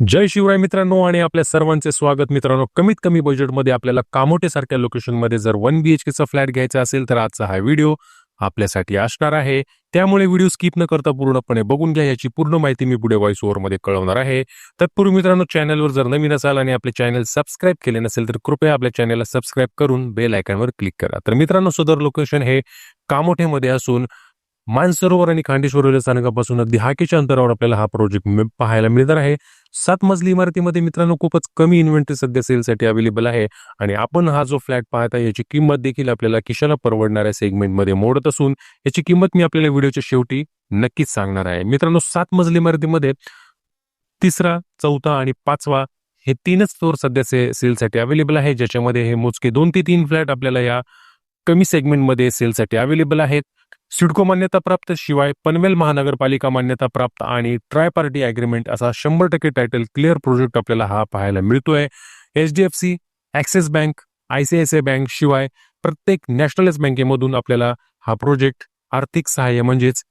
जय शिवराय मित्रांनो आणि आपल्या सर्वांचे स्वागत. मित्रांनो कमीत कमी बजेटमध्ये आपल्याला कामोटे सारख्या लोकेशनमध्ये जर वन बी एच केचा फ्लॅट घ्यायचा असेल तर आजचा हा व्हिडिओ आपल्यासाठी असणार आहे. त्यामुळे व्हिडिओ स्किप न करता पूर्णपणे बघून घ्या. याची पूर्ण माहिती मी पुढे व्हॉइस ओव्हरमध्ये कळवणार आहे. तत्पूर्वी मित्रांनो चॅनलवर जर नवीन असाल आणि आपले चॅनल सबस्क्राईब केले नसेल तर कृपया आपल्या चॅनलला सबस्क्राईब करून बेल आयकॉनवर क्लिक करा. तर मित्रांनो सदर लोकेशन हे कामोठेमध्ये असून मानसरोवर आणि खांडेश्वर रेल्वे स्थानकापासून अगदी हाकेच्या अंतरावर आपल्याला हा प्रोजेक्ट पाहायला मिळणार आहे. सात मजली इमारतीमध्ये मित्रांनो खूपच कमी इन्व्हेंटरी सध्या सेलसाठी अवेलेबल आहे. आणि आपण हा जो फ्लॅट पाहता याची किंमत देखील आपल्याला किशाला परवडणाऱ्या सेगमेंटमध्ये मोडत असून याची किंमत मी आपल्याला व्हिडिओच्या शेवटी नक्कीच सांगणार आहे. मित्रांनो सात मजली इमारतीमध्ये तिसरा चौथा आणि पाचवा हे तीनच फ्लोअर सध्या से सेलसाठी अवेलेबल आहे. ज्याच्यामध्ये हे मोजके दोन ते तीन फ्लॅट आपल्याला या कमी सेगमेंटमध्ये सेलसाठी अवेलेबल आहेत. सिडको मान्यता प्राप्त शिवाय पनवेल महानगरपालिका मान्यता प्राप्त आणि ट्राय पार्टी अग्रीमेंट असा शंभर टक्के टायटल क्लिअर प्रोजेक्ट आपल्याला हा पाहायला मिळतोय. H D F C Axis bank ICICI bank शिवाय प्रत्येक नॅशनलाइज बँकेमधून आपल्याला हा प्रोजेक्ट आर्थिक सहाय्य म्हणजेच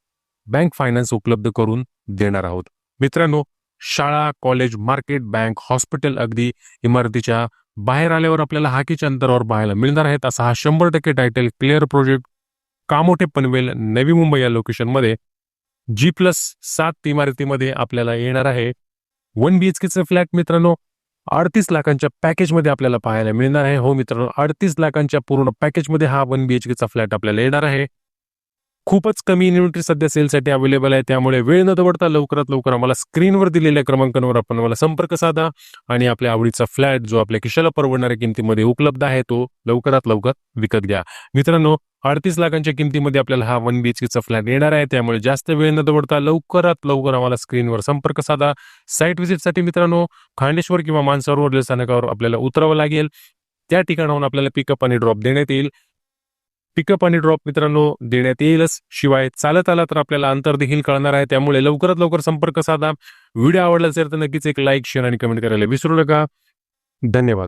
बँक फायनान्स उपलब्ध करून देणार आहोत. मित्रांनो शाळा कॉलेज मार्केट बँक हॉस्पिटल अगदी इमारतीच्या बाहेर आल्यावर आपल्याला हाकीच्या अंतरावर पाहायला मिळणार आहेत असा हा शंभर टक्के title clear project Kamothe Panvel Navi Mumbai या लोकेशनमध्ये जी प्लस सात इमारतीमध्ये आपल्याला येणार आहे. वन बी एच केचं फ्लॅट मित्रांनो अडतीस लाखांच्या पॅकेजमध्ये आपल्याला पाहायला मिळणार आहे. हो मित्रांनो अडतीस लाखांच्या पूर्ण पॅकेजमध्ये हा वन बी एच केचा फ्लॅट आपल्याला येणार आहे. खूपच कमी इन्व्हेंटरी सध्या सेलसाठी अवेलेबल आहे. त्यामुळे वेळ न दवडता लवकरात लवकर आम्हाला स्क्रीनवर दिलेल्या क्रमांकांवर आपण मला संपर्क साधा आणि आपल्या आवडीचा फ्लॅट जो आपल्या खिशाला परवडणाऱ्या किमतीमध्ये उपलब्ध आहे तो लवकरात लवकर विकत घ्या. मित्रांनो अडतीस लाखांच्या किमतीमध्ये आपल्याला हा वन बी एच केचा फ्लॅट येणार आहे. त्यामुळे जास्त वेळ न दवडता लवकरात लवकर आम्हाला स्क्रीनवर संपर्क साधा. साईट व्हिजिटसाठी मित्रांनो खांडेश्वर किंवा मानसरोवर रेल्वे स्थानकावर आपल्याला उतरावं लागेल. त्या ठिकाणाहून आपल्याला पिकअप आणि ड्रॉप देण्यात येईल. पिकअप आणि ड्रॉप मित्रांनो देण्यात येईलच. शिवाय चालत आला तर आपल्याला अंतर देखील कळणार आहे. त्यामुळे लवकरात लवकर संपर्क साधा. व्हिडिओ आवडला असेल तर नक्कीच एक लाईक शेअर आणि कमेंट करायला विसरू नका. धन्यवाद.